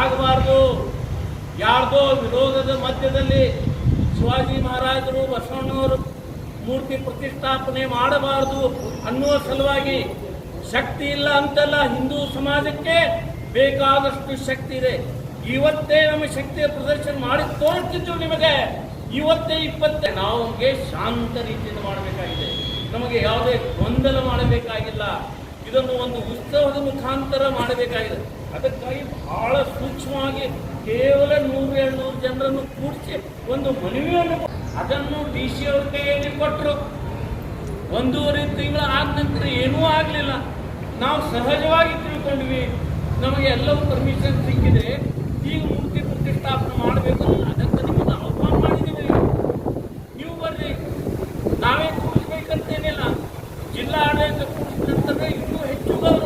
ಆಗಬಾರ್ದು. ಯಾರ್ದೋ ವಿರೋಧದ ಮಧ್ಯದಲ್ಲಿ ಶಿವಾಜಿ ಮಹಾರಾಜರು ಬಸವಣ್ಣವರು ಮೂರ್ತಿ ಪ್ರತಿಷ್ಠಾಪನೆ ಮಾಡಬಾರದು ಅನ್ನುವ ಸಲುವಾಗಿ ಶಕ್ತಿ ಇಲ್ಲ ಅಂತಲ್ಲ ಹಿಂದೂ ಸಮಾಜಕ್ಕೆ ಬೇಕಾದಷ್ಟು ಶಕ್ತಿ ಇದೆ. ಇವತ್ತೇ ನಮ್ಮ ಶಕ್ತಿಯ ಪ್ರದರ್ಶನ ಮಾಡಿ ತೋರಿಸ್ತಿದ್ದು ನಿಮಗೆ. ಇವತ್ತೇ ಇಪ್ಪತ್ತೇ ನಾವು ಶಾಂತ ರೀತಿಯಿಂದ ಮಾಡಬೇಕಾಗಿದೆ. ನಮಗೆ ಯಾವುದೇ ಗೊಂದಲ ಮಾಡಬೇಕಾಗಿಲ್ಲ. ಇದನ್ನು ಒಂದು ಉತ್ಸವದ ಮುಖಾಂತರ ಮಾಡಬೇಕಾಗಿದೆ. ಅದಕ್ಕಾಗಿ ಬಹಳ ಸೂಕ್ಷ್ಮವಾಗಿ ಕೇವಲ ನೂರು ಏಳ್ನೂರು ಜನರನ್ನು ಕೂಡಿಸಿ ಒಂದು ಮನವಿಯನ್ನು ಅದನ್ನು ಡಿ ಸಿ ಅವ್ರ ಕೈಯಲ್ಲಿ ಕೊಟ್ಟರು ಒಂದೂವರೆ ತಿಂಗಳು ಆದ ನಂತರ ಏನೂ ಆಗಲಿಲ್ಲ. ನಾವು ಸಹಜವಾಗಿ ತಿಳ್ಕೊಂಡ್ವಿ. ನಮಗೆ ಎಲ್ಲವೂ ಪರ್ಮಿಷನ್ ಸಿಕ್ಕಿದೆ ಈಗ ಆಡಳಿತ ಕೂಡಿಸಿದ ನಂತರ ಇನ್ನೂ ಹೆಚ್ಚು ಗೌರವ